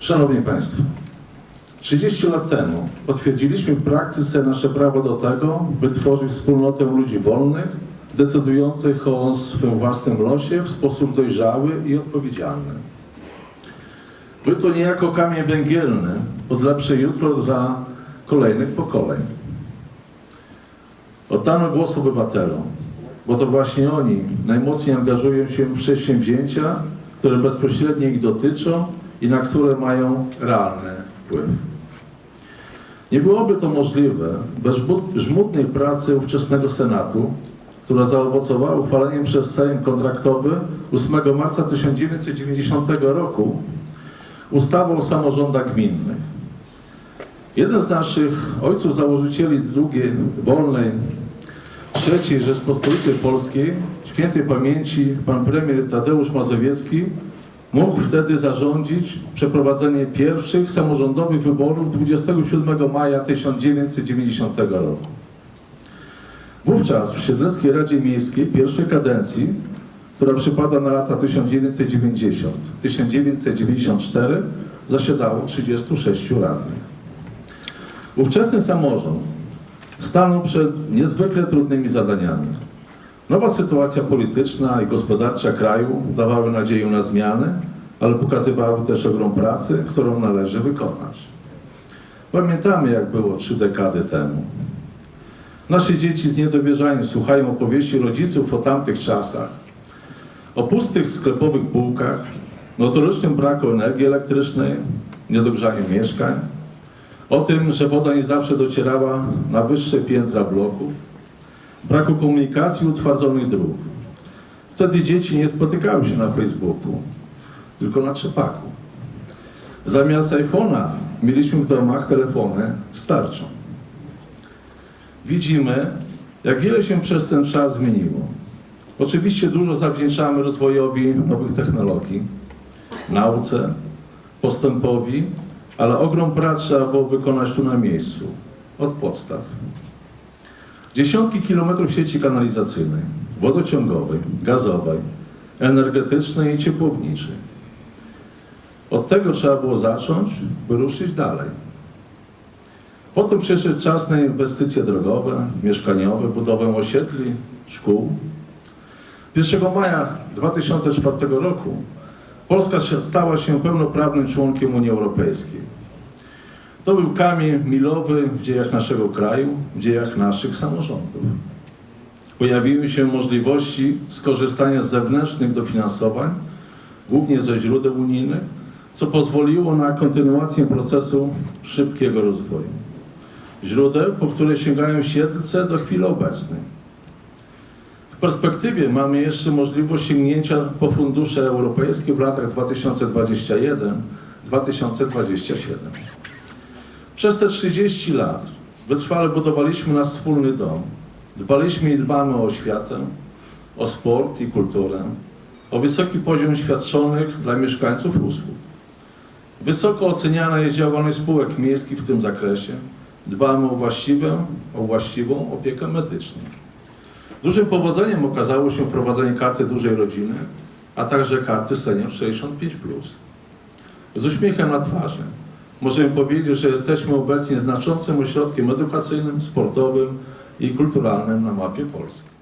Szanowni Państwo, 30 lat temu potwierdziliśmy w praktyce nasze prawo do tego, by tworzyć wspólnotę ludzi wolnych, decydujących o swym własnym losie w sposób dojrzały i odpowiedzialny. Był to niejako kamień węgielny pod lepsze jutro dla kolejnych pokoleń. Oddano głos obywatelom, bo to właśnie oni najmocniej angażują się w przedsięwzięcia, które bezpośrednio ich dotyczą i na które mają realny wpływ. Nie byłoby to możliwe bez żmu- żmudnej pracy ówczesnego Senatu, która zaowocowała uchwaleniem przez Sejm kontraktowy 8 marca 1990 roku ustawy o samorządach gminnych. Jeden z naszych ojców założycieli drugiej wolnej III Rzeczpospolitej Polskiej, świętej pamięci pan premier Tadeusz Mazowiecki, mógł wtedy zarządzić przeprowadzenie pierwszych samorządowych wyborów 27 maja 1990 roku. Wówczas w Siedleckiej Radzie Miejskiej pierwszej kadencji, która przypada na lata 1990-1994, zasiadało 36 radnych. Ówczesny samorząd stanął przed niezwykle trudnymi zadaniami. Nowa sytuacja polityczna i gospodarcza kraju dawały nadzieję na zmiany, ale pokazywały też ogrom pracy, którą należy wykonać. Pamiętamy, jak było trzy dekady temu. Nasze dzieci z niedowierzaniem słuchają opowieści rodziców o tamtych czasach, o pustych sklepowych półkach, notorycznym braku energii elektrycznej, niedogrzaniu mieszkań, o tym, że woda nie zawsze docierała na wyższe piętra bloków, braku komunikacji utwardzonych dróg. Wtedy dzieci nie spotykały się na Facebooku, tylko na trzepaku. Zamiast iPhone'a mieliśmy w domach telefony starczą. Widzimy, jak wiele się przez ten czas zmieniło. Oczywiście dużo zawdzięczamy rozwojowi nowych technologii, nauce, postępowi, ale ogrom pracy trzeba było wykonać tu na miejscu, od podstaw. Dziesiątki kilometrów sieci kanalizacyjnej, wodociągowej, gazowej, energetycznej i ciepłowniczej. Od tego trzeba było zacząć, by ruszyć dalej. Potem przyszedł czas na inwestycje drogowe, mieszkaniowe, budowę osiedli, szkół. 1 maja 2004 roku Polska stała się pełnoprawnym członkiem Unii Europejskiej. To był kamień milowy w dziejach naszego kraju, w dziejach naszych samorządów. Pojawiły się możliwości skorzystania z zewnętrznych dofinansowań, głównie ze źródeł unijnych, co pozwoliło na kontynuację procesu szybkiego rozwoju. Źródeł, po które sięgają siedlce do chwili obecnej. W perspektywie mamy jeszcze możliwość sięgnięcia po fundusze europejskie w latach 2021-2027. Przez te 30 lat wytrwale budowaliśmy nasz wspólny dom. Dbaliśmy i dbamy o oświatę, o sport i kulturę, o wysoki poziom świadczonych dla mieszkańców usług. Wysoko oceniana jest działalność spółek miejskich w tym zakresie. Dbamy o, właściwą, o właściwą opiekę medyczną. Dużym powodzeniem okazało się wprowadzenie karty dużej rodziny, a także karty senior 65+. Z uśmiechem na twarzy możemy powiedzieć, że jesteśmy obecnie znaczącym ośrodkiem edukacyjnym, sportowym i kulturalnym na mapie Polski.